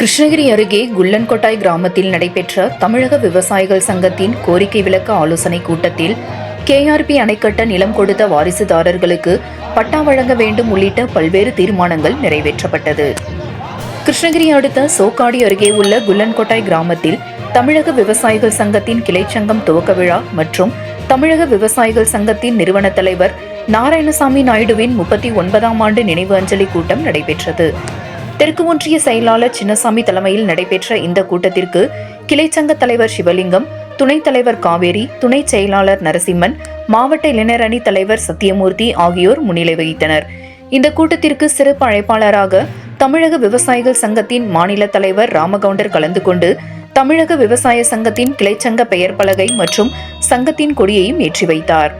கிருஷ்ணகிரி அருகே குள்ளன்கொட்டாய் கிராமத்தில் நடைபெற்ற தமிழக விவசாயிகள் சங்கத்தின் கோரிக்கை விளக்க ஆலோசனைக் கூட்டத்தில் கேஆர்பி அணைக்கட்ட நிலம் கொடுத்த வாரிசுதாரர்களுக்கு பட்டா வழங்க வேண்டும் உள்ளிட்ட பல்வேறு தீர்மானங்கள் நிறைவேற்றப்பட்டது. கிருஷ்ணகிரி அடுத்த சோக்காடி அருகே உள்ள குள்ளன்கொட்டாய் கிராமத்தில் தமிழக விவசாயிகள் சங்கத்தின் கிளைச்சங்கம் துவக்க விழா மற்றும் தமிழக விவசாயிகள் சங்கத்தின் நிறுவன தலைவர் நாராயணசாமி நாயுடுவின் முப்பத்தி ஒன்பதாம் ஆண்டு நினைவு அஞ்சலி கூட்டம் நடைபெற்றது. தெற்கு ஒன்றிய செயலாளர் சின்னசாமி தலைமையில் நடைபெற்ற இந்த கூட்டத்திற்கு கிளைச்சங்க தலைவர் சிவலிங்கம் துணைத் தலைவர் காவேரி துணை செயலாளர் நரசிம்மன் மாவட்ட இளைஞர் அணி தலைவர் சத்தியமூர்த்தி ஆகியோர் முன்னிலை வகித்தனர். இந்த கூட்டத்திற்கு சிறப்பு அழைப்பாளராக தமிழக விவசாயிகள் சங்கத்தின் மாநில தலைவர் ராமகவுண்டர் கலந்து கொண்டு தமிழக விவசாய சங்கத்தின் கிளைச்சங்க பெயர் பலகை மற்றும் சங்கத்தின் கொடியையும் ஏற்றி வைத்தார்.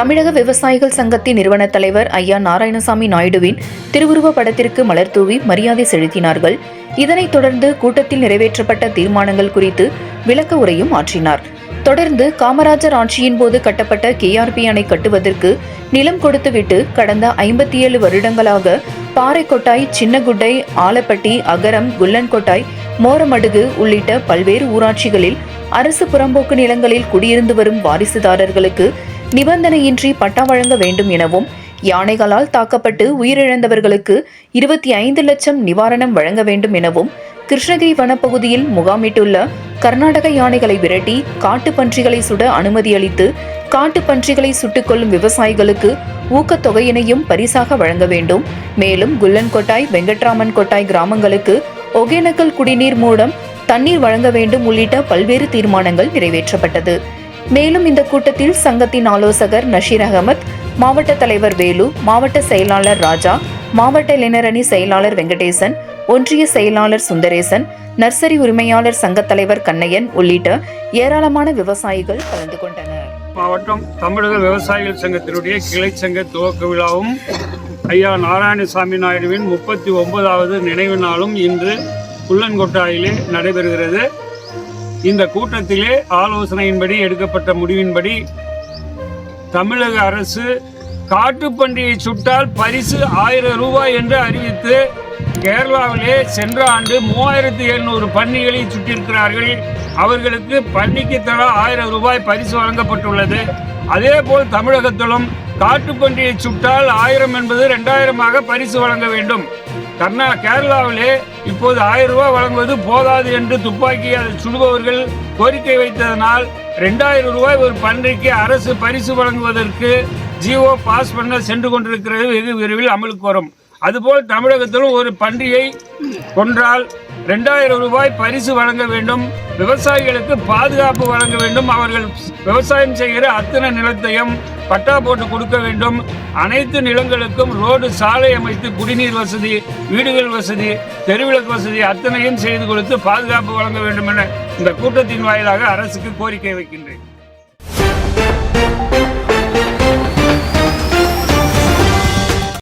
தமிழக விவசாயிகள் சங்கத்தின் நிறுவன தலைவர் ஐயா நாராயணசாமி நாயுடுவின் திருவுருவ படத்திற்கு மலர் தூவி மரியாதை செலுத்தினார்கள். இதனைத் தொடர்ந்து கூட்டத்தில் நிறைவேற்றப்பட்ட தீர்மானங்கள் குறித்து விளக்க உரையும் ஆற்றினார். தொடர்ந்து காமராஜர் ஆட்சியின் போது கட்டப்பட்ட கேஆர்பி அணை கட்டுவதற்கு நிலம் கொடுத்துவிட்டு கடந்த ஐம்பத்தி ஏழு வருடங்களாக பாறைக்கொட்டாய் சின்னகுட்டை ஆலப்பட்டி அகரம் குல்லன்கொட்டாய் மோரமடுகு உள்ளிட்ட பல்வேறு ஊராட்சிகளில் அரசு புறம்போக்கு நிலங்களில் குடியிருந்து வரும் வாரிசுதாரர்களுக்கு நிபந்தனையின்றி பட்டா வழங்க வேண்டும் எனவும் யானைகளால் தாக்கப்பட்டு உயிரிழந்தவர்களுக்கு இருபத்தி ஐந்து லட்சம் நிவாரணம் வழங்க வேண்டும் எனவும் கிருஷ்ணகிரி வனப்பகுதியில் முகாமிட்டுள்ள கர்நாடக யானைகளை விரட்டி காட்டுப் பன்றிகளை சுட அனுமதி அளித்து காட்டுப் பன்றிகளை சுட்டுக் கொள்ளும் விவசாயிகளுக்கு ஊக்கத்தொகையினையும் பரிசாக வழங்க வேண்டும். மேலும் குல்லன்கொட்டாய் வெங்கட்ராமன் கொட்டாய் கிராமங்களுக்கு ஒகேனக்கல் குடிநீர் மூலம் தண்ணீர் வழங்க வேண்டும் உள்ளிட்ட பல்வேறு தீர்மானங்கள் நிறைவேற்றப்பட்டது. மேலும் இந்த கூட்டத்தில் சங்கத்தின் ஆலோசகர் நஷீர் அகமத் மாவட்ட தலைவர் வேலு மாவட்ட செயலாளர் ராஜா மாவட்ட இளைஞரணி செயலாளர் வெங்கடேசன் ஒன்றிய செயலாளர் சுந்தரேசன் நர்சரி உரிமையாளர் சங்கத் தலைவர் கண்ணையன் உள்ளிட்ட ஏராளமான விவசாயிகள் கலந்து கொண்டனர். மாவட்டம் தமிழக விவசாயிகள் சங்கத்தினுடைய கிளை சங்க துவக்க விழாவும் ஐயா நாராயணசாமி நாயுடுவின் முப்பத்தி ஒன்பதாவது நினைவு நாளும் இன்று புல்லன்கொட்டாயிலே நடைபெறுகிறது. இந்த கூட்டத்திலே ஆலோசனையின்படி எடுக்கப்பட்ட முடிவின்படி தமிழக அரசு காட்டுப்பன்றியை சுட்டால் பரிசு ஆயிரம் ரூபாய் என்று அறிவித்து கேரளாவிலே சென்ற ஆண்டு மூவாயிரத்தி எழுநூறு பன்னிகளை சுட்டிருக்கிறார்கள். அவர்களுக்கு பன்னிக்கு தலா ஆயிரம் ரூபாய் பரிசு வழங்கப்பட்டுள்ளது. அதே போல் தமிழகத்திலும் காட்டுப்பன்றியை சுட்டால் ஆயிரம் என்பது ரெண்டாயிரமாக பரிசு வழங்க வேண்டும். கர்நா கேரளாவிலே இப்போது ஆயிரம் ரூபாய் வழங்குவது போதாது என்று துப்பாக்கி அதை சுடுபவர்கள் கோரிக்கை வைத்ததனால் ரெண்டாயிரம் ரூபாய் ஒரு பன்றிக்கு அரசு பரிசு வழங்குவதற்கு ஜிஓ பாஸ் பண்ண சென்று கொண்டிருக்கிறது வெகு விரைவில் அமலுக்கு வரும். அதுபோல் தமிழகத்திலும் ஒரு பன்றியை கொன்றால் ரெண்டாயிரம் ரூபாய் பரிசு வழங்க வேண்டும் விவசாயிகளுக்கு பாதுகாப்பு வழங்க வேண்டும் அவர்கள் விவசாயம் செய்கிற அத்தனை நிலத்தையும் பட்டா போட்டு கொடுக்க வேண்டும். அனைத்து நிலங்களுக்கும் ரோடு சாலை அமைத்து குடிநீர் வசதி வீடுகள் வசதி தெருவிளக்கு வசதி அத்தனையும் செய்து கொடுத்து பாதுகாப்பு வழங்க வேண்டும் என இந்த கூட்டத்தின் வாயிலாக அரசுக்கு கோரிக்கை வைக்கின்றேன்.